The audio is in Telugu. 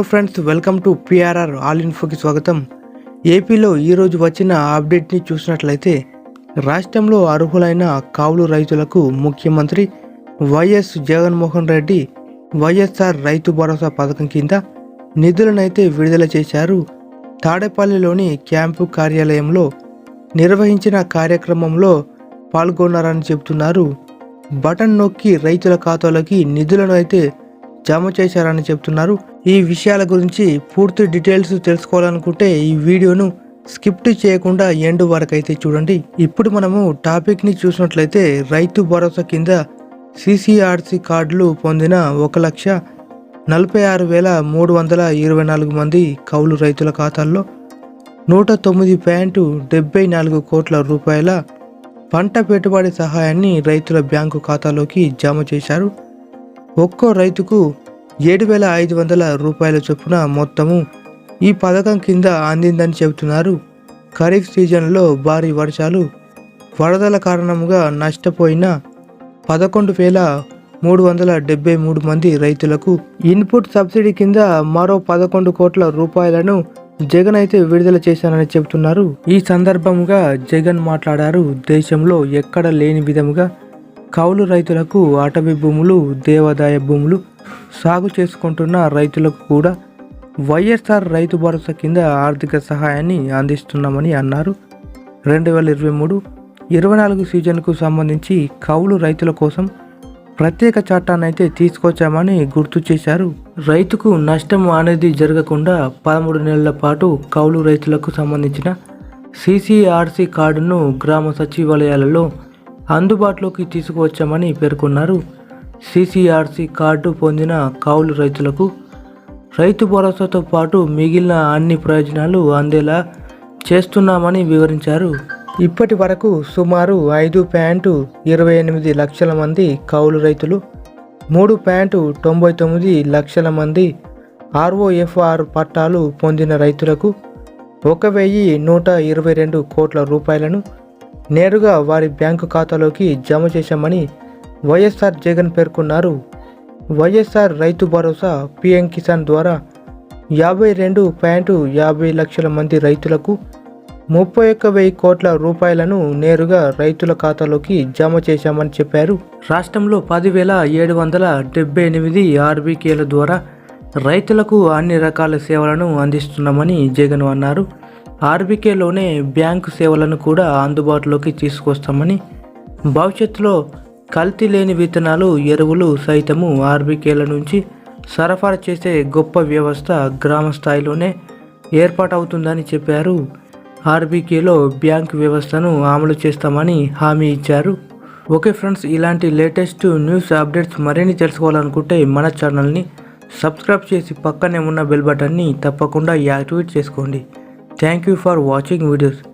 Hello friends welcome to PRR all ఇన్ఫోకి స్వాగతం. ఏపీలో ఈరోజు వచ్చిన అప్డేట్ని చూసినట్లయితే రాష్ట్రంలో అర్హులైన కావులు రైతులకు ముఖ్యమంత్రి వైఎస్ జగన్మోహన్ రెడ్డి వైఎస్ఆర్ రైతు భరోసా పథకం కింద నిధులనైతే విడుదల చేశారు. తాడేపల్లిలోని క్యాంపు కార్యాలయంలో నిర్వహించిన కార్యక్రమంలో పాల్గొన్నారని చెబుతున్నారు. బటన్ నొక్కి రైతుల ఖాతాలోకి నిధులను అయితే జమ చేశారని చెప్తున్నారు. ఈ విషయాల గురించి పూర్తి డీటెయిల్స్ తెలుసుకోవాలనుకుంటే ఈ వీడియోను స్కిప్ట్ చేయకుండా ఎండ్ వరకు అయితే చూడండి. ఇప్పుడు మనము టాపిక్ని చూసినట్లయితే రైతు భరోసా కింద సిసిఆర్సి కార్డులు పొందిన ఒక లక్ష నలభై ఆరు వేల మూడు వందల ఇరవై నాలుగు మంది కౌలు రైతుల ఖాతాల్లో నూట తొమ్మిది పాయింట్ డెబ్బై నాలుగు కోట్ల రూపాయల పంట పెట్టుబడి సహాయాన్ని రైతుల బ్యాంకు ఖాతాలోకి జమ చేశారు. ఒక్కో రైతుకు ఏడు వేల ఐదు వందల రూపాయల చొప్పున మొత్తము ఈ పథకం కింద అందిందని చెబుతున్నారు. ఖరీఫ్ సీజన్లో భారీ వర్షాలు వరదల కారణంగా నష్టపోయిన పదకొండు వేల మూడు వందల డెబ్బై మూడు మంది రైతులకు ఇన్పుట్ సబ్సిడీ కింద మరో పదకొండు కోట్ల రూపాయలను జగన్ అయితే విడుదల చేశానని చెబుతున్నారు. ఈ సందర్భంగా జగన్ మాట్లాడారు. దేశంలో ఎక్కడ లేని విధముగా కౌలు రైతులకు అటవీ భూములు దేవాదాయ భూములు సాగు చేసుకుంటున్న రైతులకు కూడా వైఎస్ఆర్ రైతు భరోసా కింద ఆర్థిక సహాయాన్ని అందిస్తున్నామని అన్నారు. రెండు వేల ఇరవై మూడు ఇరవై నాలుగు సీజన్కు సంబంధించి కౌలు రైతుల కోసం ప్రత్యేక చట్టాన్ని అయితే తీసుకొచ్చామని గుర్తు చేశారు. రైతుకు నష్టం అనేది జరగకుండా పదమూడు నెలల పాటు కౌలు రైతులకు సంబంధించిన సిసిఆర్సి కార్డును గ్రామ సచివాలయాలలో అందుబాటులోకి తీసుకువచ్చామని పేర్కొన్నారు. సిసిఆర్సి కార్డు పొందిన కౌలు రైతులకు రైతు భరోసాతో పాటు మిగిలిన అన్ని ప్రయోజనాలు అందేలా చేస్తున్నామని వివరించారు. ఇప్పటి వరకు సుమారు ఐదు ప్యాంటు ఇరవై ఎనిమిది లక్షల మంది కౌలు రైతులు మూడు పాయింట్ తొంభై తొమ్మిది లక్షల మంది ఆర్ఓఎఫ్ఆర్ పట్టాలు పొందిన రైతులకు ఒక వెయ్యి నూట ఇరవై రెండు కోట్ల రూపాయలను నేరుగా వారి బ్యాంకు ఖాతాలోకి జమ చేశామని వైఎస్ఆర్ జగన్ పేర్కొన్నారు. వైఎస్ఆర్ రైతు భరోసా పిఎం కిసాన్ ద్వారా యాభై రెండు పాయింట్ యాభై లక్షల మంది రైతులకు ముప్పై ఒక్క వెయ్యి కోట్ల రూపాయలను నేరుగా రైతుల ఖాతాలోకి జమ చేశామని చెప్పారు. రాష్ట్రంలో పదివేల ఏడు వందల డెబ్బై ఎనిమిది ఆర్బీకేల ద్వారా రైతులకు అన్ని రకాల సేవలను అందిస్తున్నామని జగన్ అన్నారు. ఆర్బీకేలోనే బ్యాంకు సేవలను కూడా అందుబాటులోకి తీసుకొస్తామని భవిష్యత్తులో కల్తీ లేని విత్తనాలు ఎరువులు సైతము ఆర్బీకేల నుంచి సరఫరా చేసే గొప్ప వ్యవస్థ గ్రామ స్థాయిలోనే ఏర్పాటవుతుందని చెప్పారు. ఆర్బీకేలో బ్యాంకు వ్యవస్థను అమలు చేస్తామని హామీ ఇచ్చారు. ఓకే ఫ్రెండ్స్ ఇలాంటి లేటెస్ట్ న్యూస్ అప్డేట్స్ మరిన్ని తెలుసుకోవాలనుకుంటే మన ఛానల్ని సబ్స్క్రైబ్ చేసి పక్కనే ఉన్న బెల్ బటన్ని తప్పకుండా యాక్టివేట్ చేసుకోండి. Thank you for watching videos.